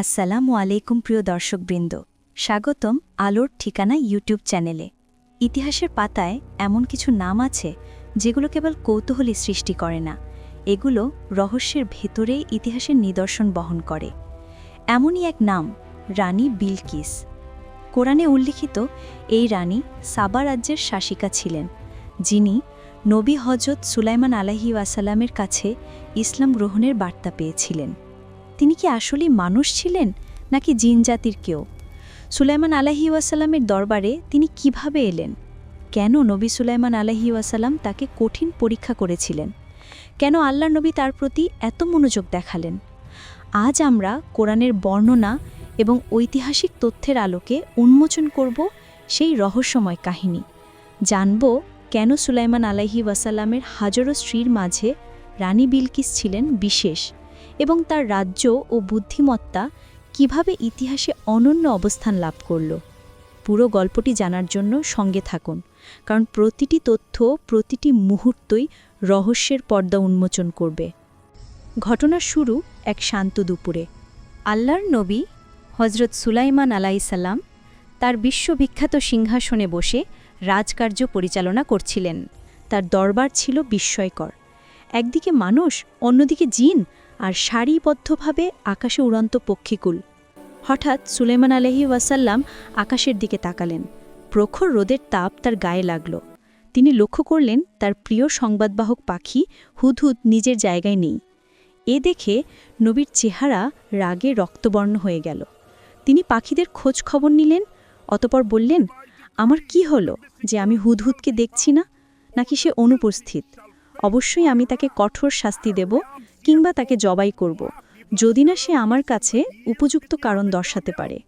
আসসালামু আলাইকুম প্রিয় দর্শকবৃন্দ। স্বাগতম আলোর ঠিকানা ইউটিউব চ্যানেলে। ইতিহাসের পাতায় এমন কিছু নাম আছে যেগুলো কেবল কৌতূহলী সৃষ্টি করে না। এগুলো রহস্যের ভেতরে ইতিহাসের নিদর্শন বহন করে। এমনই এক নাম, রানী বিলকিস। কোরআনে উল্লিখিত এই রানী সাবা রাজ্যের শাসিকা ছিলেন, যিনি নবী হজরত সুলাইমান আলাহি ওয়াসাল্লামের কাছে ইসলাম গ্রহণের বার্তা পেয়েছিলেন। তিনি কি আসলেই মানুষ ছিলেন, নাকি জিন জাতির কেউ? সুলাইমান আলাহি ওয়াসাল্লামের দরবারে তিনি কীভাবে এলেন? কেন নবী সুলাইমান আলাহি ওয়াসাল্লাম তাকে কঠিন পরীক্ষা করেছিলেন? কেন আল্লাহ নবী তার প্রতি এত মনোযোগ দেখালেন? আজ আমরা কোরআনের বর্ণনা এবং ঐতিহাসিক তথ্যের আলোকে উন্মোচন করব সেই রহস্যময় কাহিনী। জানব কেন সুলাইমান আলাহি ওয়াসাল্লামের হাজারো স্ত্রীর মাঝে রানী বিলকিস ছিলেন বিশেষ। এবং তার রাজ্য ও বুদ্ধিমত্তা কীভাবে ইতিহাসে অনন্য অবস্থান লাভ করল। পুরো গল্পটি জানার জন্য সঙ্গে থাকুন, কারণ প্রতিটি তথ্য, প্রতিটি মুহূর্তই রহস্যের পর্দা উন্মোচন করবে। ঘটনার শুরু এক শান্ত দুপুরে। আল্লাহর নবী হজরত সুলাইমান আলাইসাল্লাম তার বিশ্ববিখ্যাত সিংহাসনে বসে রাজকার্য পরিচালনা করছিলেন। তার দরবার ছিল বিস্ময়কর। একদিকে মানুষ, অন্যদিকে জিন আর সারিবদ্ধভাবে আকাশে উড়ন্ত পক্ষীকুল। হঠাৎ সুলেমান আলহি ওয়াসাল্লাম আকাশের দিকে তাকালেন। প্রখর রোদের তাপ তার গায়ে লাগল। তিনি লক্ষ্য করলেন, তার প্রিয় সংবাদবাহক পাখি হুদহুদ নিজের জায়গায় নেই। এ দেখে নবীর চেহারা রাগে রক্তবর্ণ হয়ে গেল। তিনি পাখিদের খোঁজ খবর নিলেন, অতপর বললেন, আমার কি হলো যে আমি হুদহুদকে দেখছি না? নাকি সে অনুপস্থিত? অবশ্যই আমি তাকে কঠোর শাস্তি দেব কিংবা তাকে জবাই করব, যদি না সে আমার কাছে উপযুক্ত কারণ দর্শাতে পারে।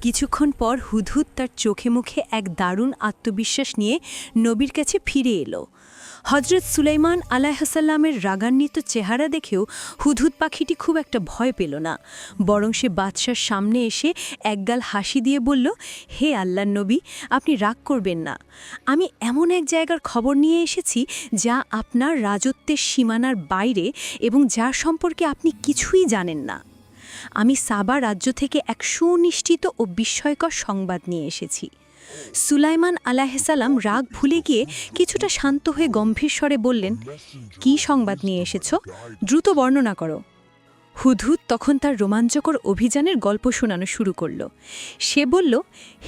কিছুক্ষণ পর হুদহুদ তার চোখে মুখে এক দারুণ আত্মবিশ্বাস নিয়ে নবীর কাছে ফিরে এলো। হজরত সুলাইমান আলাইহাসাল্লামের রাগান্বিত চেহারা দেখেও হুদহুদ পাখিটি খুব একটা ভয় পেল না। বরং সে বাদশার সামনে এসে একগাল হাসি দিয়ে বলল, হে আল্লাহ নবী, আপনি রাগ করবেন না। আমি এমন এক জায়গার খবর নিয়ে এসেছি যা আপনার রাজত্বের সীমানার বাইরে এবং যার সম্পর্কে আপনি কিছুই জানেন না। আমি সাবা রাজ্য থেকে এক সুনিশ্চিত ও বিস্ময়কর সংবাদ নিয়ে এসেছি। সুলাইমান আলাহিসাল্লাম রাগ ভুলে গিয়ে কিছুটা শান্ত হয়ে গম্ভীর স্বরে বললেন, কি সংবাদ নিয়ে এসেছ? দ্রুত বর্ণনা করো। হুদহুদ তখন তার রোমাঞ্চকর অভিযানের গল্প শোনানো শুরু করল। সে বলল,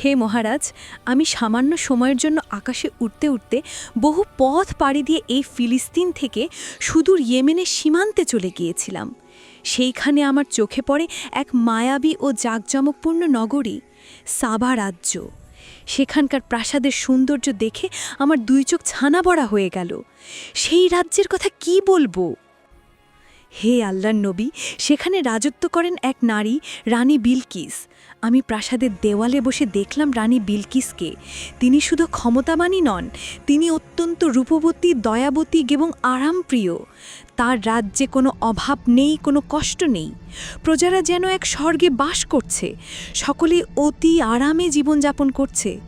হে মহারাজ, আমি সামান্য সময়ের জন্য আকাশে উঠতে উঠতে বহু পথ পাড়ি দিয়ে এই ফিলিস্তিন থেকে সুদূর ইয়েমেনের সীমান্তে চলে গিয়েছিলাম। সেইখানে আমার চোখে পড়ে এক মায়াবী ও জাঁকজমকপূর্ণ নগরী, সাবা রাজ্য। সেখানকার প্রাসাদের সৌন্দর্য দেখে আমার দুই চোখ ছানা বড়া হয়ে গেল। সেই রাজ্যের কথা কি বলব? হে আল্লাহর নবী, সেখানে রাজত্ব করেন এক নারী, রানী বিলকিস। আমি প্রাসাদের দেওয়ালে বসে দেখলাম রানী বিলকিসকে। তিনি শুধু ক্ষমতাবানই নন, তিনি অত্যন্ত রূপবতী, দয়াবতী এবং আরামপ্রিয়। তার রাজ্যে কোনো অভাব নেই, কোনো কষ্ট নেই। প্রজারা যেন এক স্বর্গে বাস করছে সকলে অতি আরামে জীবনযাপন করছে।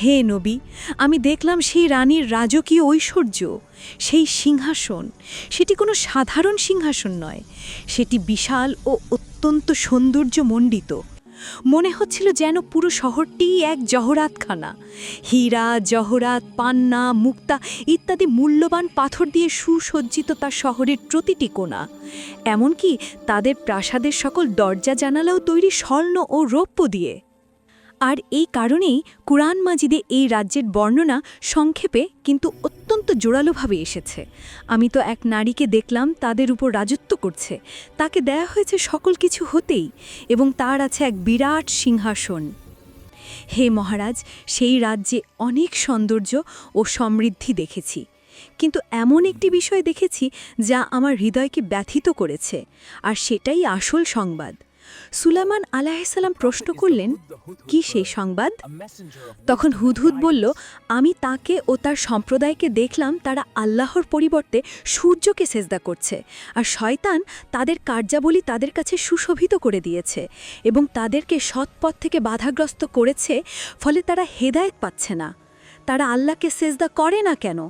হে নবী, আমি দেখলাম সেই রানীর রাজকীয় ঐশ্বর্য, সেই সিংহাসন। সেটি কোনো সাধারণ সিংহাসন নয়, সেটি বিশাল ও অত্যন্ত সৌন্দর্যমণ্ডিত। মনে হচ্ছিল যেন পুরো শহরটি এক জহরাতখানা। হীরা, জহরাত, পান্না, মুক্তা ইত্যাদি মূল্যবান পাথর দিয়ে সুসজ্জিত তার শহরের প্রতিটি কোণা। এমনকি তাদের প্রাসাদের সকল দরজা জানালাও তৈরি স্বর্ণ ও রৌপ্য দিয়ে। আর এই কারণেই কুরআন মাজিদে এই রাজ্যের বর্ণনা সংক্ষেপে কিন্তু অত্যন্ত জোরালোভাবে এসেছে। আমি তো এক নারীকে দেখলাম তাদের উপর রাজত্ব করছে। তাকে দেয়া হয়েছে সকল কিছু হতেই এবং তার আছে এক বিরাট সিংহাসন। হে মহারাজ, সেই রাজ্যে অনেক সৌন্দর্য ও সমৃদ্ধি দেখেছি। কিন্তু এমন একটি বিষয় দেখেছি যা আমার হৃদয়কে ব্যথিত করেছে, আর সেটাই আসল সংবাদ। সুলাইমান আলাহিসাল্লাম প্রশ্ন করলেন, কি সেই সংবাদ? তখন হুদহুদ বলল, আমি তাকে ও তার সম্প্রদায়কে দেখলাম, তারা আল্লাহর পরিবর্তে সূর্যকে সেজদা করছে, আর শয়তান তাদের কার্যাবলী তাদের কাছে সুশোভিত করে দিয়েছে এবং তাদেরকে সৎপথ থেকে বাধাগ্রস্ত করেছে, ফলে তারা হেদায়েত পাচ্ছে না। তারা আল্লাহকে সেজদা করে না কেন?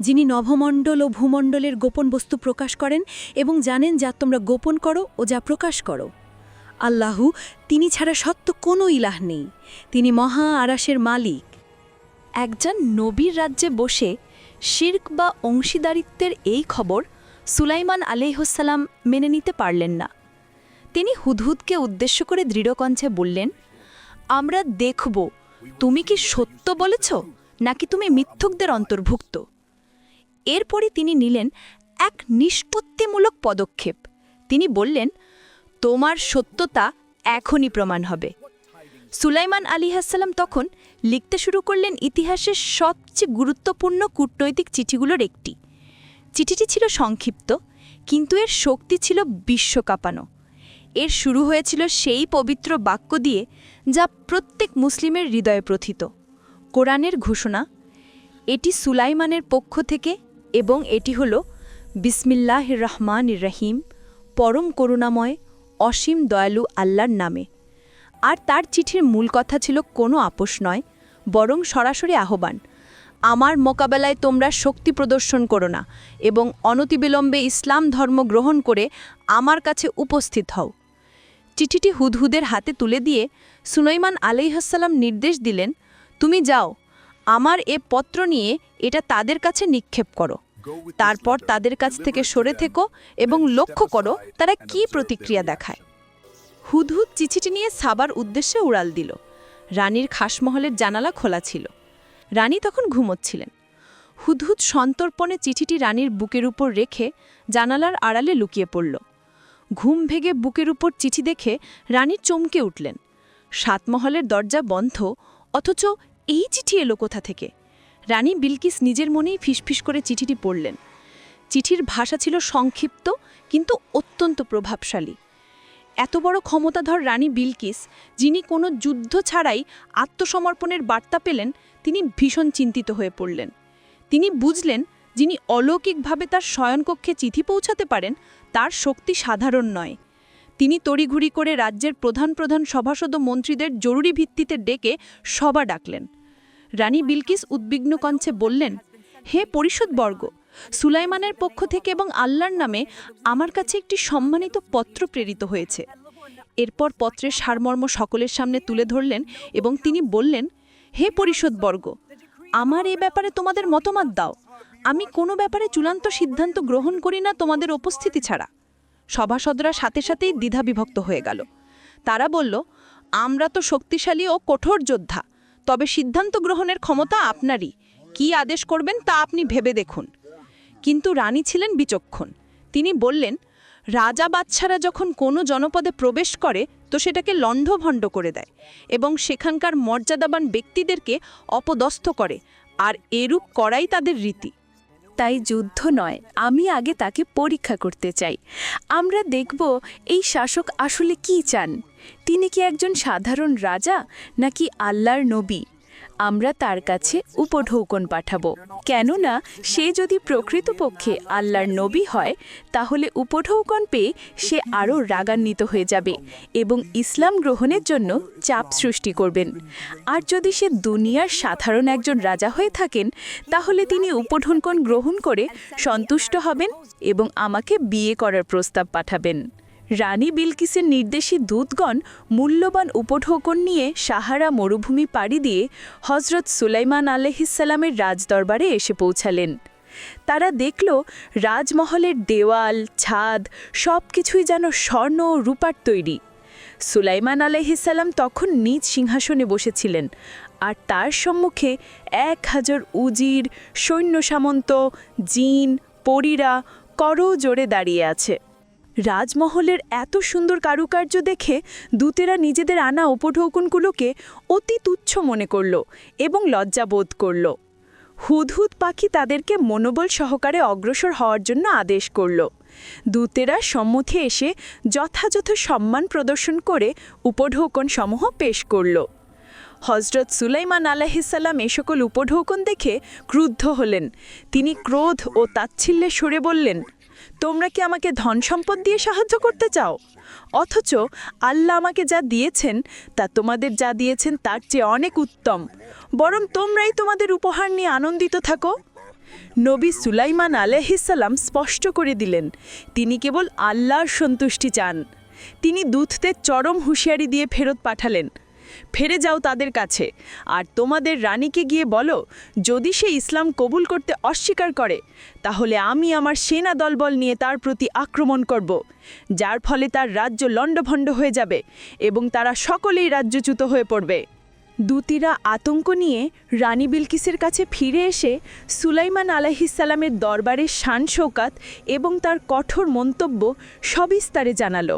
যিনি নভমণ্ডল ও ভূমণ্ডলের গোপন বস্তু প্রকাশ করেন এবং জানেন যা তোমরা গোপন করো ও যা প্রকাশ করো। আল্লাহু, তিনি ছাড়া সত্য কোনো ইলাহ নেই। তিনি মহা আরাসের মালিক। একজন নবীর রাজ্যে বসে শির্ক বা অংশীদারিত্বের এই খবর সুলাইমান আলিহসাল্লাম মেনে নিতে পারলেন না। তিনি হুদহুদকে উদ্দেশ্য করে দৃঢ়কণ্ঠে বললেন, আমরা দেখব, তুমি কি সত্য বলেছ, নাকি তুমি মিথ্যুকদের অন্তর্ভুক্ত? এরপরই তিনি নিলেন এক নিষ্পত্তিমূলক পদক্ষেপ। তিনি বললেন তোমার সত্যতা এখনই প্রমাণ হবে। সুলাইমান আলী হাসালাম তখন লিখতে শুরু করলেন ইতিহাসের সবচেয়ে গুরুত্বপূর্ণ কূটনৈতিক চিঠিগুলোর একটি। চিঠিটি ছিল সংক্ষিপ্ত, কিন্তু এর শক্তি ছিল বিশ্ব কাঁপানো। এর শুরু হয়েছিল সেই পবিত্র বাক্য দিয়ে যা প্রত্যেক মুসলিমের হৃদয়ে প্রথিত। কোরআনের ঘোষণা, এটি সুলাইমানের পক্ষ থেকে এবং এটি হল বিসমিল্লাহ রহমান রহিম, পরম করুণাময় অসীম দয়ালু আল্লাহর নামে। আর তার চিঠির মূল কথা ছিল, কোনো আপোষ নয়, বরং সরাসরি আহ্বান, আমার মোকাবেলায় তোমরা শক্তি প্রদর্শন করো না এবং অনতিবিলম্বে ইসলাম ধর্ম গ্রহণ করে আমার কাছে উপস্থিত হও। চিঠিটি হুদহুদের হাতে তুলে দিয়ে সুনৈমান আলাইহাসাল্লাম নির্দেশ দিলেন, তুমি যাও, আমার এ পত্র নিয়ে এটা তাদের কাছে নিক্ষেপ করো। তারপর তাদের কাছ থেকে সরে থেকো এবং লক্ষ্য করো তারা কি প্রতিক্রিয়া দেখায়। হুদহুদ চিঠিটি নিয়ে সাবার উদ্দেশ্যে উড়াল দিল। রানীর খাসমহলের জানালা খোলা ছিল। রানী তখন ঘুমোচ্ছিলেন। হুদহুদ সন্তর্পণে চিঠিটি রানীর বুকের উপর রেখে জানালার আড়ালে লুকিয়ে পড়ল। ঘুম ভেগে বুকের উপর চিঠি দেখে রানী চমকে উঠলেন। সাতমহলের দরজা বন্ধ অথচ এই চিঠি এলো কোথা থেকে? রানী বিলকিস নিজের মনেই ফিসফিস করে চিঠিটি পড়লেন। চিঠির ভাষা ছিল সংক্ষিপ্ত, কিন্তু অত্যন্ত প্রভাবশালী। এত বড় ক্ষমতাধর রানী বিলকিস, যিনি কোনো যুদ্ধ ছাড়াই আত্মসমর্পণের বার্তা পেলেন, তিনি ভীষণ চিন্তিত হয়ে পড়লেন। তিনি বুঝলেন, যিনি অলৌকিকভাবে তার শয়নকক্ষে চিঠি পৌঁছাতে পারেন, তার শক্তি সাধারণ নয়। তিনি তড়িঘড়ি করে রাজ্যের প্রধান প্রধান সভাসদ মন্ত্রীদের জরুরি ভিত্তিতে ডেকে সভা ডাকলেন। রানী বিলকিস উদ্বিগ্ন কণ্ঠে বললেন, হে পরিষদবর্গ সুলাইমানের পক্ষ থেকে এবং আল্লাহর নামে আমার কাছে একটি সম্মানিত পত্র প্রেরিত হয়েছে। এরপর পত্রের সারমর্ম সকলের সামনে তুলে ধরলেন এবং তিনি বললেন, হে পরিষদবর্গ আমার এ ব্যাপারে তোমাদের মতামত দাও। আমি কোনো ব্যাপারে চূড়ান্ত সিদ্ধান্ত গ্রহণ করি না তোমাদের উপস্থিতি ছাড়া সভাসদরা সাথে সাথেই দ্বিধাবিভক্ত হয়ে গেল। তারা বলল, আমরা তো শক্তিশালী ও কঠোর যোদ্ধা। তবে সিদ্ধান্ত গ্রহণের ক্ষমতা আপনারই। কি আদেশ করবেন তা আপনি ভেবে দেখুন। কিন্তু রানী ছিলেন বিচক্ষণ। তিনি বললেন, রাজা বাচ্চারা যখন কোনো জনপদে প্রবেশ করে, তো সেটাকে লণ্ডভণ্ড করে দেয় এবং সেখানকার মর্যাদাবান ব্যক্তিদেরকে অপদস্থ করে, আর এরূপ করাই তাদের রীতি। তাই যুদ্ধ নয়, আমি আগে তাকে পরীক্ষা করতে চাই। আমরা দেখব এই শাসক আসলে কি চান। তিনি কি একজন সাধারণ রাজা নাকি আল্লাহর নবী? আমরা তার কাছে উপঢৌকন পাঠাবো। কেননা সে যদি প্রকৃতপক্ষে আল্লাহর নবী হয়, তাহলে উপঢৌকন পেয়ে সে আরও রাগান্বিত হয়ে যাবে এবং ইসলাম গ্রহণের জন্য চাপ সৃষ্টি করবেন। আর যদি সে দুনিয়ার সাধারণ একজন রাজা হয়ে থাকেন, তাহলে তিনি উপঢৌকন গ্রহণ করে সন্তুষ্ট হবেন এবং আমাকে বিয়ে করার প্রস্তাব পাঠাবেন। রানী বিলকিসের নির্দেশী দূতগণ মূল্যবান উপঢৌকন নিয়ে সাহারা মরুভূমি পাড়ি দিয়ে হজরত সুলাইমান আলহিসাল্লামের রাজদরবারে এসে পৌঁছালেন। তারা দেখল রাজমহলের দেওয়াল, ছাদ সব কিছুই যেন স্বর্ণ ও রূপার তৈরি। সুলাইমান আলহিসাল্লাম তখন নিজ সিংহাসনে বসেছিলেন আর তার সম্মুখে এক হাজার উজির সৈন্য সামন্ত জিন, পরীরা করো জোরে দাঁড়িয়ে আছে। রাজমহলের এত সুন্দর কারুকার্য দেখে দূতেরা নিজেদের আনা উপঢৌকনগুলোকে অতি তুচ্ছ মনে করল এবং লজ্জা বোধ করল। হুদহুদ পাখি তাদেরকে মনোবল সহকারে অগ্রসর হওয়ার জন্য আদেশ করল। দূতেরা সম্মুখে এসে যথাযথ সম্মান প্রদর্শন করে উপঢৌকন সমূহ পেশ করল। হজরত সুলাইমান আলাহিসাল্লাম এ সকল উপঢৌকন দেখে ক্রুদ্ধ হলেন। তিনি ক্রোধ ও তাচ্ছিল্যে সরে বললেন তোমরা কি আমাকে ধন সম্পদ দিয়ে সাহায্য করতে চাও? অথচ আল্লাহ আমাকে যা দিয়েছেন, তা তোমাদের যা দিয়েছেন, তার চেয়ে অনেক উত্তম। বরং তোমরাই তোমাদের উপহার নিয়ে আনন্দিত থাকো। নবী সুলাইমান আলহিসাল্লাম স্পষ্ট করে দিলেন, তিনি কেবল আল্লাহর সন্তুষ্টি চান। তিনি দূতদের চরম হুঁশিয়ারি দিয়ে ফেরত পাঠালেন। ফেরে যাও তাদের কাছে। আর তোমাদের রানীকে গিয়ে বলো, যদি সে ইসলাম কবুল করতে অস্বীকার করে, তাহলে আমি আমার সেনা দলবল নিয়ে তার প্রতি আক্রমণ করব, যার ফলে তার রাজ্য লণ্ডভণ্ড হয়ে যাবে এবং তারা সকলেই রাজ্যচ্যুত হয়ে পড়বে। দূতীরা আতঙ্ক নিয়ে রানী বিলকিসের কাছে ফিরে এসে সুলাইমান আলাহিসাল্লামের দরবারে শান শৌকাত এবং তার কঠোর মন্তব্য সবিস্তারে জানালো।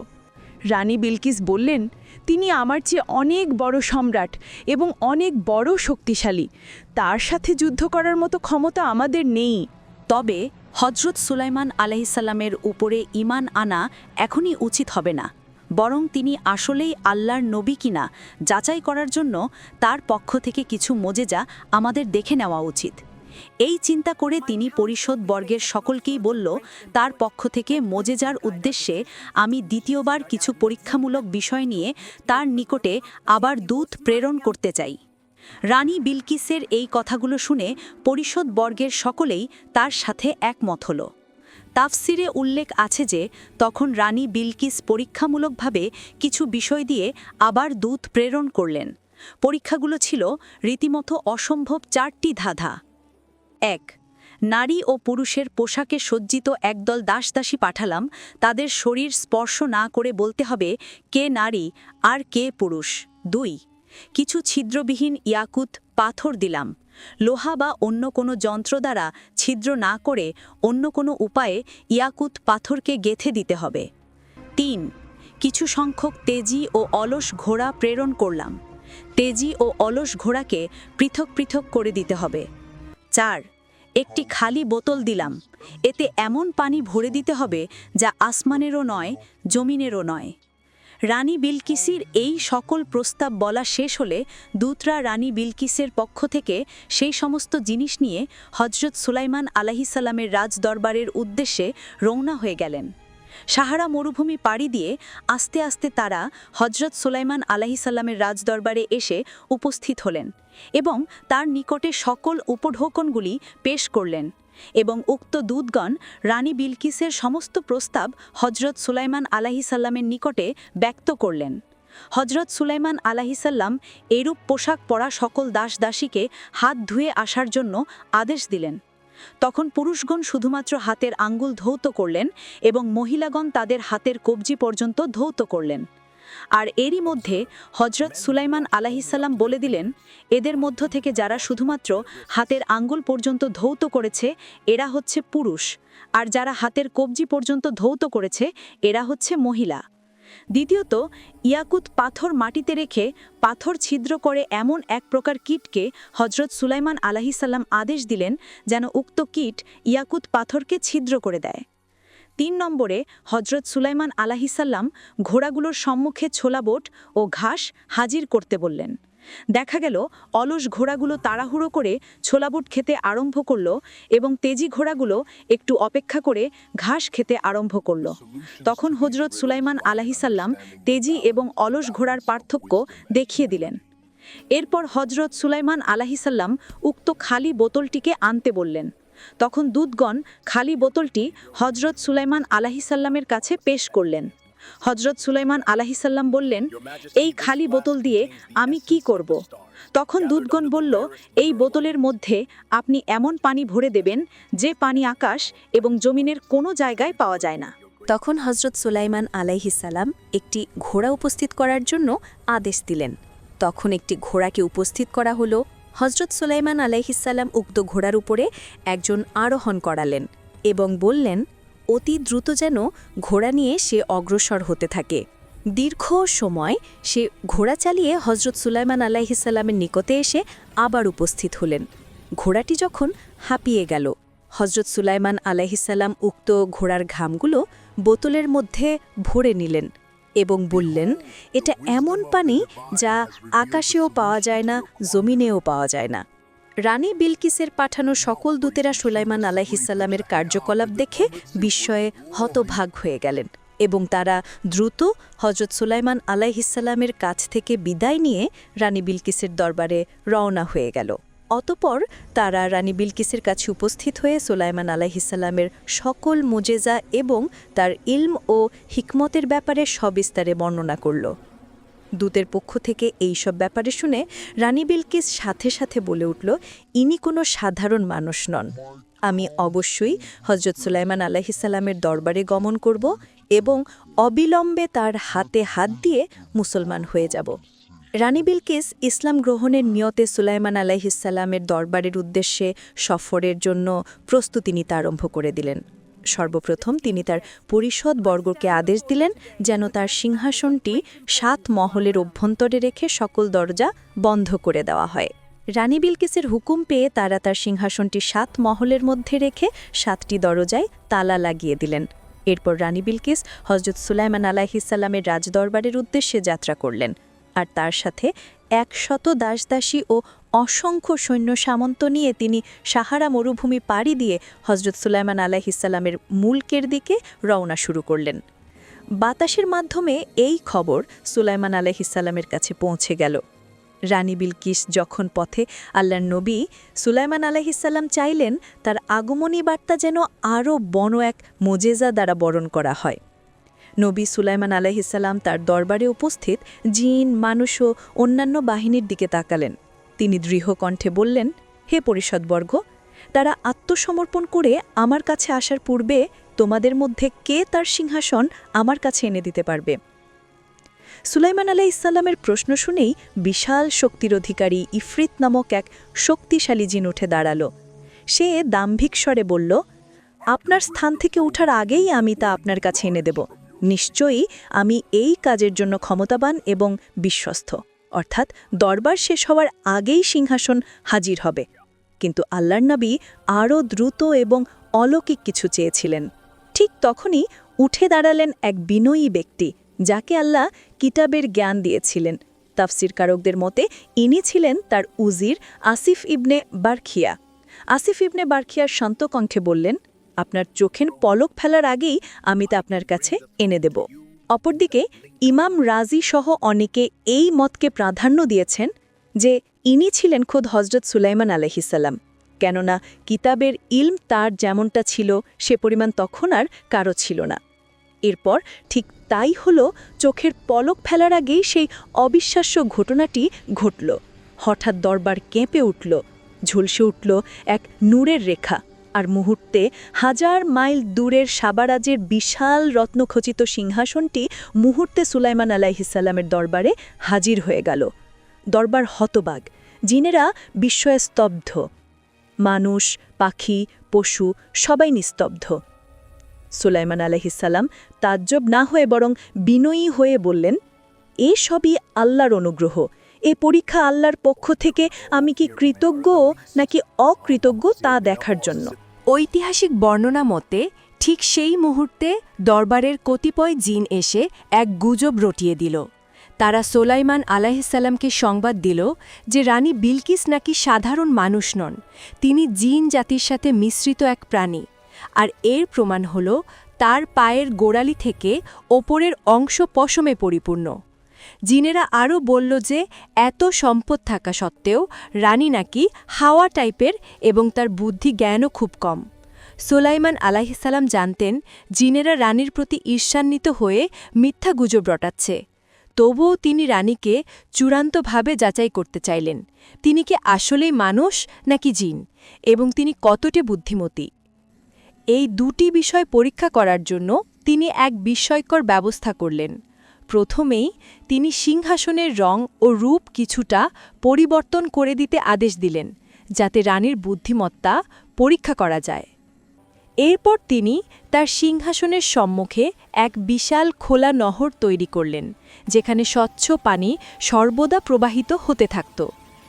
রানী বিলকিস বললেন তিনি আমার চেয়ে অনেক বড় সম্রাট এবং অনেক বড় শক্তিশালী। তার সাথে যুদ্ধ করার মতো ক্ষমতা আমাদের নেই। তবে হজরত সুলাইমান আলাইসাল্লামের উপরে ইমান আনা এখনই উচিত হবে না। বরং তিনি আসলেই আল্লাহর নবী কিনা যাচাই করার জন্য তার পক্ষ থেকে কিছু মোজেজা আমাদের দেখে নেওয়া উচিত। এই চিন্তা করে তিনি পরিষদ বর্গের সকলকেই বলল, তার পক্ষ থেকে মোজেজার উদ্দেশ্যে আমি দ্বিতীয়বার কিছু পরীক্ষামূলক বিষয় নিয়ে তার নিকটে আবার দূত প্রেরণ করতে চাই রানী বিলকিসের এই কথাগুলো শুনে পরিষদ বর্গের সকলেই তার সাথে একমত হল। তাফসিরে উল্লেখ আছে যে, তখন রানী বিলকিস পরীক্ষামূলকভাবে কিছু বিষয় দিয়ে আবার দূত প্রেরণ করলেন। পরীক্ষাগুলো ছিল রীতিমতো অসম্ভব চারটি ধাঁধা। এক। নারী ও পুরুষের পোশাকে সজ্জিত একদল দাসদাসী পাঠালাম, তাদের শরীর স্পর্শ না করে বলতে হবে, কে নারী আর কে পুরুষ। দুই। কিছু ছিদ্রবিহীন ইয়াকুত পাথর দিলাম। লোহা বা অন্য কোনো যন্ত্র দ্বারা ছিদ্র না করে অন্য কোনো উপায়ে ইয়াকুত পাথরকে গেথে দিতে হবে। তিন। কিছু সংখ্যক তেজি ও অলস ঘোড়া প্রেরণ করলাম। তেজি ও অলস ঘোড়াকে পৃথক পৃথক করে দিতে হবে। চার। একটি খালি বোতল দিলাম। এতে এমন পানি ভরে দিতে হবে যা আসমানেরও নয়, জমিনেরও নয়। রানী বিলকিসির এই সকল প্রস্তাব বলা শেষ হলে দূতরা রানী বিলকিসের পক্ষ থেকে সেই সমস্ত জিনিস নিয়ে হজরত সুলাইমান আলাহিসাল্লামের রাজদরবারের উদ্দেশ্যে রওনা হয়ে গেলেন। সাহারা মরুভূমি পাড়ি দিয়ে আস্তে আস্তে তারা হজরত সুলাইমান আলাহিসাল্লামের রাজদরবারে এসে উপস্থিত হলেন এবং তার নিকটে সকল উপঢৌকনগুলি পেশ করলেন এবং উক্ত দূতগণ রানী বিলকিসের সমস্ত প্রস্তাব হজরত সুলাইমান আলাহিসাল্লামের নিকটে ব্যক্ত করলেন। হজরত সুলাইমান আলাহিসাল্লাম এরূপ পোশাক পরা সকল দাস দাসীকে হাত ধুয়ে আসার জন্য আদেশ দিলেন। তখন পুরুষগণ শুধুমাত্র হাতের আঙ্গুল ধৌত করলেন এবং মহিলাগণ তাদের হাতের কবজি পর্যন্ত ধৌত করলেন। আর এরই মধ্যে হজরত সুলাইমান আলাহিসাল্লাম বলে দিলেন, এদের মধ্য থেকে যারা শুধুমাত্র হাতের আঙ্গুল পর্যন্ত ধৌত করেছে, এরা হচ্ছে পুরুষ। আর যারা হাতের কবজি পর্যন্ত ধৌত করেছে, এরা হচ্ছে মহিলা। দ্বিতীয়ত, ইয়াকুত পাথর মাটিতে রেখে পাথর ছিদ্র করে এমন এক প্রকার কীটকে হজরত সুলাইমান আলাহিসাল্লাম আদেশ দিলেন যেন উক্ত কিট ইয়াকুত পাথরকে ছিদ্র করে দেয়। তিন নম্বরে হজরত সুলাইমান আলাহিসাল্লাম ঘোড়াগুলোর সম্মুখে ছোলা বোট ও ঘাস হাজির করতে বললেন। দেখা গেল, অলস ঘোড়াগুলো তাড়াহুড়ো করে ছোলাবুট খেতে আরম্ভ করল এবং তেজি ঘোড়াগুলো একটু অপেক্ষা করে ঘাস খেতে আরম্ভ করল। তখন হজরত সুলাইমান আলাহিসাল্লাম তেজি এবং অলস ঘোড়ার পার্থক্য দেখিয়ে দিলেন। এরপর হজরত সুলাইমান আলাহিসাল্লাম উক্ত খালি বোতলটিকে আনতে বললেন। তখন দুধগণ খালি বোতলটি হজরত সুলাইমান আলাহিসাল্লামের কাছে পেশ করলেন। হজরত সুলাইমান আলাহিসাল্লাম বললেন, এই খালি বোতল দিয়ে আমি কি করব? তখন দুধগণ বলল, এই বোতলের মধ্যে আপনি এমন পানি ভরে দেবেন যে পানি আকাশ এবং জমিনের কোনো জায়গায় পাওয়া যায় না। তখন হজরত সুলাইমান আলাইহিসাল্লাম একটি ঘোড়া উপস্থিত করার জন্য আদেশ দিলেন। তখন একটি ঘোড়াকে উপস্থিত করা হলো। হজরত সুলাইমান আলাইহিসাল্লাম উক্ত ঘোড়ার উপরে একজন আরোহণ করালেন এবং বললেন অতি দ্রুত যেন ঘোড়া নিয়ে সে অগ্রসর হতে থাকে। দীর্ঘ সময় সে ঘোড়া চালিয়ে হজরত সুলাইমান আলাইহিসাল্লামের নিকটে এসে আবার উপস্থিত হলেন। ঘোড়াটি যখন হাঁপিয়ে গেল হজরত সুলাইমান আলাইহিসাল্লাম উক্ত ঘোড়ার ঘামগুলো বোতলের মধ্যে ভরে নিলেন এবং বললেন, এটা এমন পানি যা আকাশেও পাওয়া যায় না, জমিনেও পাওয়া যায় না। রানী বিলকিসের পাঠানো সকল দূতেরা সুলাইমান আলাইহিসাল্লামের কার্যকলাপ দেখে বিস্ময়ে হতভাগ হয়ে গেলেন এবং তারা দ্রুত হজরত সুলাইমান আলাইহিসাল্লামের কাছ থেকে বিদায় নিয়ে রানী বিলকিসের দরবারে রওনা হয়ে গেল। অতপর তারা রানী বিলকিসের কাছে উপস্থিত হয়ে সুলাইমান আলাইহিসাল্লামের সকল মুজেজা এবং তার ইলম ও হিকমতের ব্যাপারে সবিস্তারে বর্ণনা করল। দূতের পক্ষ থেকে এই সব ব্যাপারে শুনে রানী বিলকিস সাথে সাথে বলে উঠল, ইনি কোনো সাধারণ মানুষ নন। আমি অবশ্যই হজরত সুলাইমান আলাহিসাল্লামের দরবারে গমন করব এবং অবিলম্বে তার হাতে হাত দিয়ে মুসলমান হয়ে যাব। রানী বিলকিস ইসলাম গ্রহণের নিয়তে সুলাইমান আলাইহিসাল্লামের দরবারের উদ্দেশ্যে সফরের জন্য প্রস্তুতি নিতে আরম্ভ করে দিলেন। সর্বপ্রথম তিনি তার পরিষদ বর্গকে আদেশ দিলেন যেন তার সিংহাসনটি সাত মহলের অভ্যন্তরে রেখে সকল দরজা বন্ধ করে দেওয়া হয়। রানী বিলকিসের হুকুম পেয়ে তারা তার সিংহাসনটি সাত মহলের মধ্যে রেখে সাতটি দরজায় তালা লাগিয়ে দিলেন। এরপর রানী বিলকিস হজরত সুলাইমান আলাহিসাল্লামের রাজদরবারের উদ্দেশ্যে যাত্রা করলেন। আর তার সাথে একশত দাসদাসী ও অসংখ্য সৈন্য সামন্ত নিয়ে তিনি সাহারা মরুভূমি পাড়ি দিয়ে হজরত সুলাইমান আলাহিসাল্লামের মুলকের দিকে রওনা শুরু করলেন। বাতাসের মাধ্যমে এই খবর সুলাইমান আলাহিসাল্লামের কাছে পৌঁছে গেল। রানী বিলকিস যখন পথে আল্লাহর নবী সুলাইমান আলাহিসাল্লাম চাইলেন, তার আগমনী বার্তা যেন আরও বড় এক মোজেজা দ্বারা বরণ করা হয়। নবী সুলাইমান আলাহিসাল্লাম তার দরবারে উপস্থিত জিন, মানুষ ও অন্যান্য বাহিনীর দিকে তাকালেন। তিনি দৃঢ় কণ্ঠে বললেন, হে পরিষদবর্গ, তারা আত্মসমর্পণ করে আমার কাছে আসার পূর্বে তোমাদের মধ্যে কে তার সিংহাসন আমার কাছে এনে দিতে পারবে? সুলাইমান আলাহ ইসাল্লামের প্রশ্ন শুনেই বিশাল শক্তির অধিকারী ইফরিত নামক এক শক্তিশালী জিন উঠে দাঁড়াল। সে দাম্ভিক স্বরে বলল, আপনার স্থান থেকে উঠার আগেই আমি তা আপনার কাছে এনে দেব। নিশ্চয়ই আমি এই কাজের জন্য ক্ষমতাবান এবং বিশ্বস্ত। অর্থাৎ দরবার শেষ হওয়ার আগেই সিংহাসন হাজির হবে। কিন্তু আল্লাহর নবী আরও দ্রুত এবং অলৌকিক কিছু চেয়েছিলেন। ঠিক তখনই উঠে দাঁড়ালেন এক বিনয়ী ব্যক্তি, যাকে আল্লাহ কিতাবের জ্ঞান দিয়েছিলেন। তাফসির কারকদের মতে, ইনি ছিলেন তার উজির আসিফ ইবনে বারখিয়া। আসিফ ইবনে বারখিয়ার শান্ত কণ্ঠে বললেন, আপনার চোখের পলক ফেলার আগেই আমি তা আপনার কাছে এনে দেব। অপরদিকে, ইমাম রাজি সহ অনেকে এই মতকে প্রাধান্য দিয়েছেন যে ইনি ছিলেন খোদ হজরত সুলাইমান আলহিসাল্লাম কেননা কিতাবের ইলম তার যেমনটা ছিল, সে পরিমাণ তখন আর কারও ছিল না। এরপর ঠিক তাই হল চোখের পলক ফেলার আগেই সেই অবিশ্বাস্য ঘটনাটি ঘটল। হঠাৎ দরবার কেঁপে উঠল, ঝলসে উঠল এক নূরের রেখা। আর মুহূর্তে হাজার মাইল দূরের সাবারাজের বিশাল রত্নখচিত সিংহাসনটি মুহূর্তে সুলাইমান আলাইহিসাল্লামের দরবারে হাজির হয়ে গেল। দরবার হতবাগ জিনেরা বিস্ময়ে স্তব্ধ। মানুষ, পাখি, পশু সবাই নিস্তব্ধ। সুলাইমান আলহিসাল্লাম তাজ্জব না হয়ে বরং বিনয়ী হয়ে বললেন, এ সবই আল্লাহর অনুগ্রহ। এ পরীক্ষা আল্লাহর পক্ষ থেকে আমি কি কৃতজ্ঞ নাকি অকৃতজ্ঞ তা দেখার জন্য। ঐতিহাসিক বর্ণনা মতে, ঠিক সেই মুহূর্তে দরবারের কতিপয় জিন এসে এক গুজব রটিয়ে দিল। তারা সোলাইমান আলাহিসাল্লামকে সংবাদ দিল যে রানী বিলকিস নাকি সাধারণ মানুষ নন, তিনি জিন জাতির সাথে মিশ্রিত এক প্রাণী। আর এর প্রমাণ হল, তার পায়ের গোড়ালি থেকে ওপরের অংশ পশমে পরিপূর্ণ। জিনেরা আরও বলল যে, এত সম্পদ থাকা সত্ত্বেও রানী নাকি হাওয়া টাইপের এবং তার বুদ্ধি জ্ঞানও খুব কম। সোলাইমান আলাহিসাল্লাম জানতেন, জিনেরা রানীর প্রতি ঈর্ষান্বিত হয়ে মিথ্যা গুজব রটাচ্ছে। তবুও তিনি রানীকে চূড়ান্তভাবে যাচাই করতে চাইলেন। তিনি কি আসলেই মানুষ নাকি জিন? এবং তিনি কতটে বুদ্ধিমতী? এই দুটি বিষয় পরীক্ষা করার জন্য তিনি এক বিস্ময়কর ব্যবস্থা করলেন। প্রথমেই তিনি সিংহাসনের রং ও রূপ কিছুটা পরিবর্তন করে দিতে আদেশ দিলেন, যাতে রানীর বুদ্ধিমত্তা পরীক্ষা করা যায়। এরপর তিনি তার সিংহাসনের সম্মুখে এক বিশাল খোলা নহর তৈরি করলেন, যেখানে স্বচ্ছ পানি সর্বদা প্রবাহিত হতে থাকত।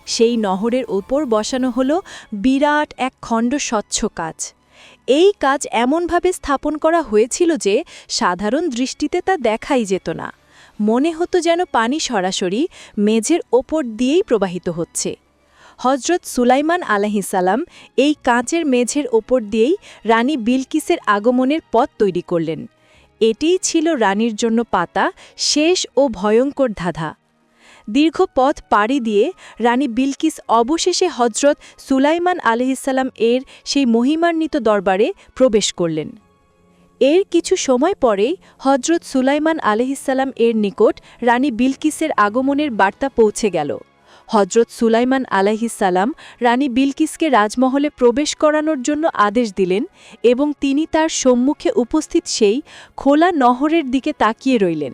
সেই নহরের ওপর বসানো হল বিরাট এক খণ্ড স্বচ্ছ কাজ। এই কাজ এমনভাবে স্থাপন করা হয়েছিল যে সাধারণ দৃষ্টিতে তা দেখাই যেত না। মনে হতো যেন পানি সরাসরি মেঝের ওপর দিয়েই প্রবাহিত হচ্ছে। হজরত সুলাইমান আলাহিসাল্লাম এই কাঁচের মেঝের ওপর দিয়েই রানী বিলকিসের আগমনের পথ তৈরি করলেন। এটিই ছিল রানীর জন্য পাতা, শেষ ও ভয়ঙ্কর ধাঁধা। দীর্ঘ পথ পাড়ি দিয়ে রানী বিলকিস অবশেষে হজরত সুলাইমান আলহিসাল্লাম এর সেই মহিমান্বিত দরবারে প্রবেশ করলেন। এর কিছু সময় পরেই হজরত সুলাইমান আলহিসাল্লাম এর নিকট রানী বিলকিসের আগমনের বার্তা পৌঁছে গেল। হজরত সুলাইমান আলাইহিসাল্লাম রানী বিলকিসকে রাজমহলে প্রবেশ করানোর জন্য আদেশ দিলেন এবং তিনি তার সম্মুখে উপস্থিত সেই খোলা নহরের দিকে তাকিয়ে রইলেন।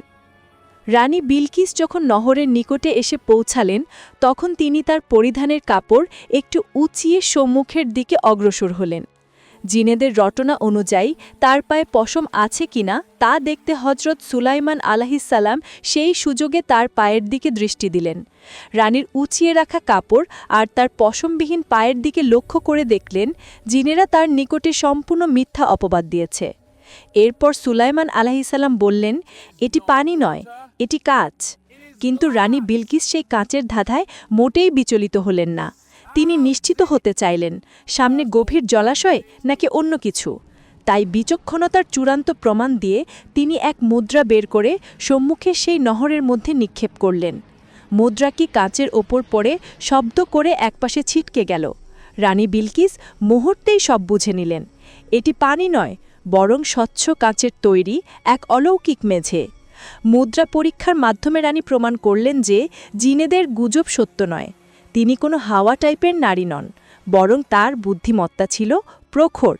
রানী বিলকিস যখন নহরের নিকটে এসে পৌঁছালেন, তখন তিনি তার পরিধানের কাপড় একটু উঁচিয়ে সম্মুখের দিকে অগ্রসর হলেন। জিনেদের রটনা অনুযায়ী তার পায়ে পশম আছে কিনা তা দেখতে হজরত সুলাইমান আলাহিসাল্লাম সেই সুযোগে তার পায়ের দিকে দৃষ্টি দিলেন। রানীর উঁচিয়ে রাখা কাপড় আর তার পশমবিহীন পায়ের দিকে লক্ষ্য করে দেখলেন জিনেরা তার নিকটে সম্পূর্ণ মিথ্যা অপবাদ দিয়েছে। এরপর সুলাইমান আলাহিসাল্লাম বললেন, এটি পানি নয়, এটি কাঁচ। কিন্তু রানী বিলকিস সেই কাঁচের ধাঁধায় মোটেই বিচলিত হলেন না। তিনি নিশ্চিত হতে চাইলেন, সামনে গভীর জলাশয় নাকি অন্য কিছু। তাই বিচক্ষণতার চূড়ান্ত প্রমাণ দিয়ে তিনি এক মুদ্রা বের করে সম্মুখে সেই নহরের মধ্যে নিক্ষেপ করলেন। মুদ্রা কি কাঁচের ওপর পড়ে শব্দ করে একপাশে ছিটকে গেল। রানী বিলকিস মুহূর্তেই সব বুঝে নিলেন। এটি পানি নয়, বরং স্বচ্ছ কাঁচের তৈরি এক অলৌকিক মেঝে। মুদ্রা পরীক্ষার মাধ্যমে রানী প্রমাণ করলেন যে জিনেদের গুজব সত্য নয়। তিনি কোনো হাওয়া টাইপের নারী নন, বরং তার বুদ্ধিমত্তা ছিল প্রখর।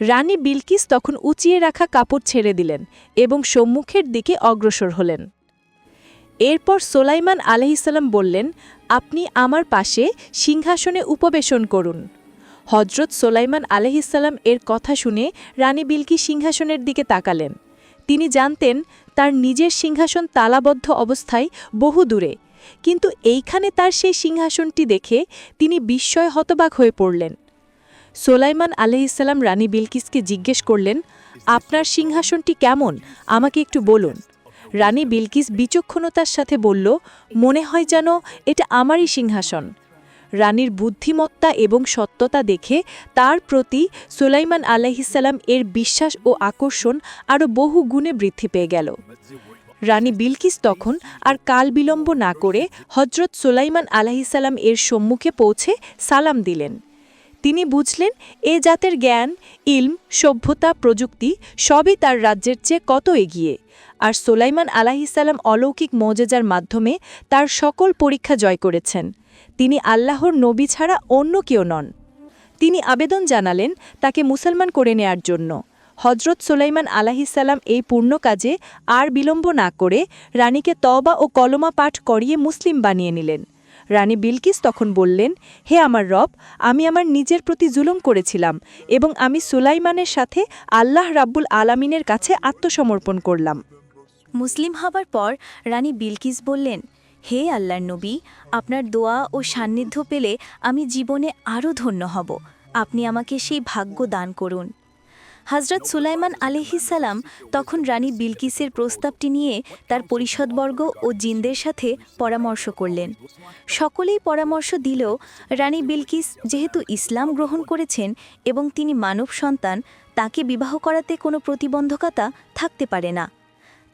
রানী বিলকিস তখন উঁচিয়ে রাখা কাপড় ছেড়ে দিলেন এবং সম্মুখের দিকে অগ্রসর হলেন। এরপর সোলাইমান আলহিসাল্লাম বললেন, আপনি আমার পাশে সিংহাসনে উপবেশন করুন। হজরত সোলাইমান আলহিসাল্লাম এর কথা শুনে রানী বিলকি সিংহাসনের দিকে তাকালেন। তিনি জানতেন, তার নিজের সিংহাসন তালাবদ্ধ অবস্থায় বহু দূরে কিন্তু এইখানে তার সেই সিংহাসনটি দেখে তিনি বিস্ময় হতবাক হয়ে পড়লেন। সোলাইমান আলহিসাল্লাম রানী বিলকিসকে জিজ্ঞেস করলেন, আপনার সিংহাসনটি কেমন? আমাকে একটু বলুন। রানী বিলকিস বিচক্ষণতার সাথে বলল, মনে হয় যেন এটা আমারই সিংহাসন। রানীর বুদ্ধিমত্তা এবং সত্যতা দেখে তার প্রতি সুলাইমান আলাইহিসাল্লাম এর বিশ্বাস ও আকর্ষণ আরও বহু গুণে বৃদ্ধি পেয়ে গেল। রানী বিলকিস তখন আর কাল বিলম্ব না করে হজরত সোলাইমান আলাহিসাল্লাম এর সম্মুখে পৌঁছে সালাম দিলেন। তিনি বুঝলেন, এ জাতের জ্ঞান, ইলম, সভ্যতা, প্রযুক্তি সবই তার রাজ্যের চেয়ে কত এগিয়ে। আর সোলাইমান আলাহিসাল্লাম অলৌকিক মজেজার মাধ্যমে তার সকল পরীক্ষা জয় করেছেন। তিনি আল্লাহর নবী ছাড়া অন্য কেউ নন। তিনি আবেদন জানালেন তাকে মুসলমান করে নেয়ার জন্য। হজরত সোলাইমান আলাহিসাল্লাম এই পূর্ণ কাজে আর বিলম্ব না করে রানীকে তবা ও কলমা পাঠ করিয়ে মুসলিম বানিয়ে নিলেন। রানী বিলকিস তখন বললেন, হে আমার রব, আমি আমার নিজের প্রতি জুলুম করেছিলাম এবং আমি সুলাইমানের সাথে আল্লাহ রাব্বুল আলামিনের কাছে আত্মসমর্পণ করলাম। মুসলিম হবার পর রানী বিলকিস বললেন, হে আল্লাহর নবী, আপনার দোয়া ও সান্নিধ্য পেলে আমি জীবনে আরও ধন্য হব। আপনি আমাকে সেই ভাগ্য দান করুন। হজরত সুলাইমান আলিহিসাল্লাম তখন রানী বিলকিসের প্রস্তাবটি নিয়ে তার পরিষদবর্গ ও জিনদের সাথে পরামর্শ করলেন। সকলেই পরামর্শ দিলেও রানী বিলকিস যেহেতু ইসলাম গ্রহণ করেছেন এবং তিনি মানব সন্তান, তাকে বিবাহ করাতে কোনো প্রতিবন্ধকতা থাকতে পারে না।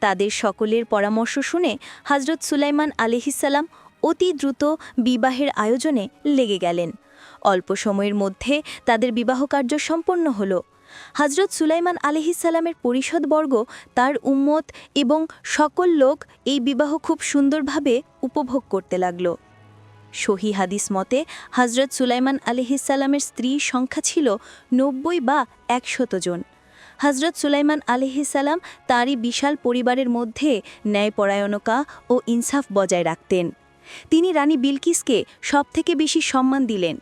তাদের সকলের পরামর্শ শুনে হজরত সুলাইমান আলিহিসাল্লাম অতি দ্রুত বিবাহের আয়োজনে লেগে গেলেন। অল্প সময়ের মধ্যে তাদের বিবাহ কার্য সম্পন্ন হল। হজরত সুলাইমান আলিহিসাল্লামের পরিষদবর্গ তার উম্মত এবং সকল লোক এই বিবাহ খুব সুন্দরভাবে উপভোগ করতে লাগল। সহি হাদিস মতে হজরত সুলাইমান আলিহিসাল্লামের স্ত্রীর সংখ্যা ছিল নব্বই বা একশত জন। হজরত সুলাইমান আলিহিসাল্লাম তাঁরই বিশাল পরিবারের মধ্যে ন্যায়পরায়ণতা ও ইনসাফ বজায় রাখতেন। তিনি রানী বিলকিসকে সবথেকে বেশি সম্মান দিলেন।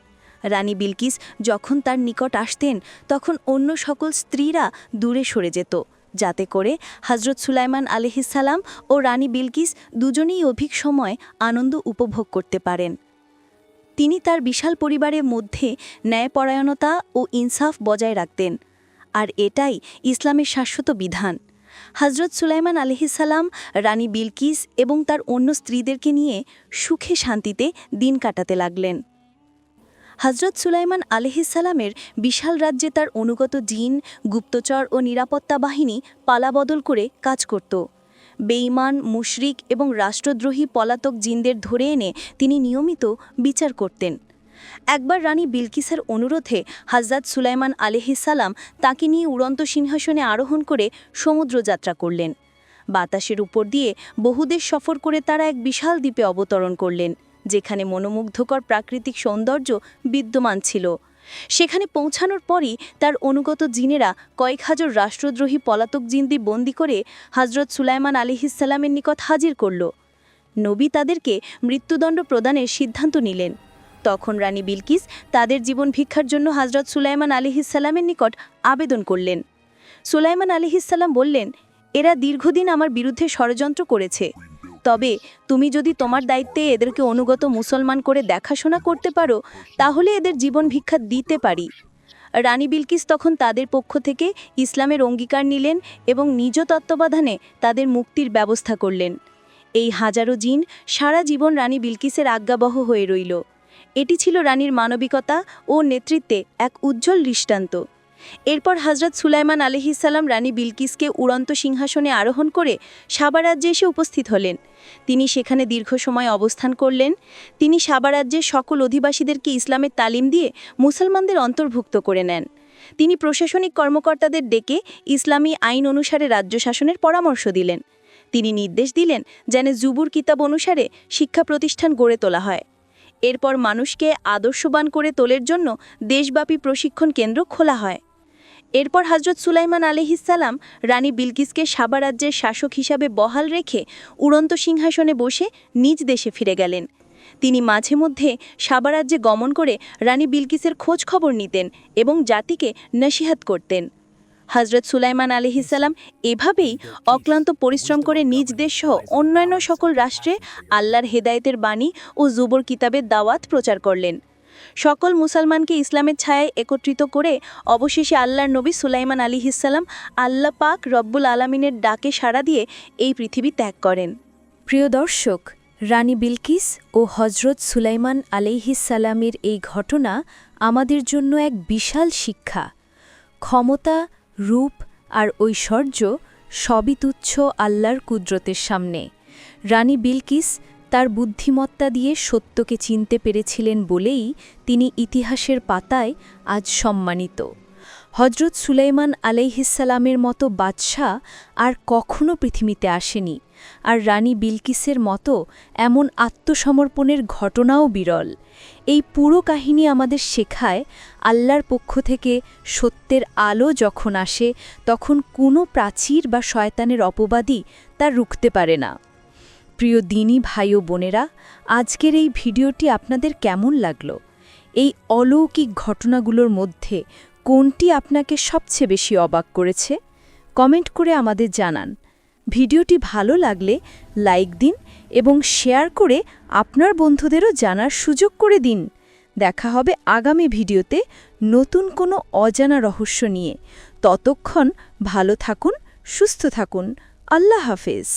রানী বিলকিস যখন তার নিকট আসতেন, তখন অন্য সকল স্ত্রীরা দূরে সরে যেত, যাতে করে হজরত সুলাইমান আলহিসাল্লাম ও রানী বিলকিস দুজনেই অধিক সময় আনন্দ উপভোগ করতে পারেন। তিনি তার বিশাল পরিবারের মধ্যে ন্যায়পরায়ণতা ও ইনসাফ বজায় রাখতেন, আর এটাই ইসলামের শাশ্বত বিধান। হজরত সুলাইমান আলহিসাল্লাম রানী বিলকিস এবং তার অন্য স্ত্রীদেরকে নিয়ে সুখে শান্তিতে দিন কাটাতে লাগলেন। হজরত সুলাইমান আলহিসাল্লামের বিশাল রাজ্যে তার অনুগত জিন, গুপ্তচর ও নিরাপত্তা বাহিনী পালাবদল করে কাজ করত। বেঈমান, মুশরিক এবং রাষ্ট্রদ্রোহী পলাতক জিনদের ধরে এনে তিনি নিয়মিত বিচার করতেন। একবার রানী বিলকিসের অনুরোধে হাজরাত সুলাইমান আলহিসাল্লাম তাকে নিয়ে উড়ন্ত সিংহাসনে আরোহণ করে সমুদ্র যাত্রা করলেন। বাতাসের উপর দিয়ে বহুদেশ সফর করে তারা এক বিশাল দ্বীপে অবতরণ করলেন। যেখানে মনোমুগ্ধকর প্রাকৃতিক সৌন্দর্য বিদ্যমান ছিল। সেখানে পৌঁছানোর পরই তার অনুগত জিনেরা কয়েক হাজার রাষ্ট্রদ্রোহী পলাতক জিন্দি বন্দি করে হজরত সুলাইমান আলিহিসাল্লামের নিকট হাজির করল। নবী তাদেরকে মৃত্যুদণ্ড প্রদানের সিদ্ধান্ত নিলেন। তখন রানী বিলকিস তাদের জীবন ভিক্ষার জন্য হজরত সুলাইমান আলিহিসাল্লামের নিকট আবেদন করলেন। সুলাইমান আলিহিসাল্লাম বললেন, এরা দীর্ঘদিন আমার বিরুদ্ধে ষড়যন্ত্র করেছে। তবে তুমি যদি তোমার দায়িত্বে এদেরকে অনুগত মুসলমান করে দেখাশোনা করতে পারো, তাহলে এদের জীবন ভিক্ষা দিতে পারি। রানী বিলকিস তখন তাদের পক্ষ থেকে ইসলামের অঙ্গীকার নিলেন এবং নিজ তত্ত্বাবধানে তাদের মুক্তির ব্যবস্থা করলেন। এই হাজারো জিন সারা জীবন রানী বিলকিসের আজ্ঞাবহ হয়ে রইল। এটি ছিল রানীর মানবিকতা ও নেতৃত্বে এক উজ্জ্বল দৃষ্টান্ত। এরপর হজরত সুলাইমান আলহিসাল্লাম রানী বিলকিসকে উড়ন্ত সিংহাসনে আরোহণ করে সাবা রাজ্যে এসে উপস্থিত হলেন। তিনি সেখানে দীর্ঘ সময় অবস্থান করলেন। তিনি সাবা রাজ্যের সকল অধিবাসীদেরকে ইসলামের তালিম দিয়ে মুসলমানদের অন্তর্ভুক্ত করে নেন। তিনি প্রশাসনিক কর্মকর্তাদের ডেকে ইসলামী আইন অনুসারে রাজ্য শাসনের পরামর্শ দিলেন। তিনি নির্দেশ দিলেন যেন জুবুর কিতাব অনুসারে শিক্ষা প্রতিষ্ঠান গড়ে তোলা হয়। এরপর মানুষকে আদর্শবান করে তোলের জন্য দেশব্যাপী প্রশিক্ষণ কেন্দ্র খোলা হয়। এরপর হজরত সুলাইমান আলহিসাল্লাম রানী বিলকিসকে সাবা রাজ্যের শাসক হিসাবে বহাল রেখে উড়ন্ত সিংহাসনে বসে নিজ দেশে ফিরে গেলেন। তিনি মাঝে মধ্যে সাবা রাজ্যে গমন করে রানী বিলকিসের খোঁজ খবর নিতেন এবং জাতিকে নসিহাত করতেন। হজরত সুলাইমান আলহিসাল্লাম এভাবেই অক্লান্ত পরিশ্রম করে নিজ দেশসহ অন্যান্য সকল রাষ্ট্রে আল্লাহর হেদায়েতের বাণী ও জুবর কিতাবের দাওয়াত প্রচার করলেন। সকল মুসলমানকে ইসলামের ছায়ায় একত্রিত করে অবশেষে আল্লাহর নবী সুলাইমান আলিহিসাল্লাম আল্লাহ পাক রব্বুল আলমিনের ডাকে সাড়া দিয়ে এই পৃথিবী ত্যাগ করেন। প্রিয় দর্শক, রানী বিলকিস ও হজরত সুলাইমান আলাইহিসালামের এই ঘটনা আমাদের জন্য এক বিশাল শিক্ষা। ক্ষমতা, রূপ আর ঐশ্বর্য সবই তুচ্ছ আল্লাহর কুদরতের সামনে। রানী বিলকিস তার বুদ্ধিমত্তা দিয়ে সত্যকে চিনতে পেরেছিলেন বলেই তিনি ইতিহাসের পাতায় আজ সম্মানিত। হজরত সুলাইমান আলাইহিসালামের মতো বাদশাহ আর কখনো পৃথিবীতে আসেনি, আর রানী বিলকিসের মতো এমন আত্মসমর্পণের ঘটনাও বিরল। এই পুরো কাহিনী আমাদের শেখায় আল্লাহর পক্ষ থেকে সত্যের আলো যখন আসে, তখন কোনো প্রাচীর বা শয়তানের অপবাদী তা রুখতে পারে না। প্রিয় দিনী ভাই ও বোনেরা, আজকের এই ভিডিওটি আপনাদের কেমন লাগল? এই অলৌকিক ঘটনাগুলোর মধ্যে কোনটি আপনাকে সবচেয়ে বেশি অবাক করেছে? কমেন্ট করে আমাদের জানান। ভিডিওটি ভালো লাগলে লাইক দিন এবং শেয়ার করে আপনার বন্ধুদেরও জানার সুযোগ করে দিন। দেখা হবে আগামী ভিডিওতে নতুন কোনো অজানা রহস্য নিয়ে। ততক্ষণ ভালো থাকুন, সুস্থ থাকুন। আল্লাহ হাফেজ।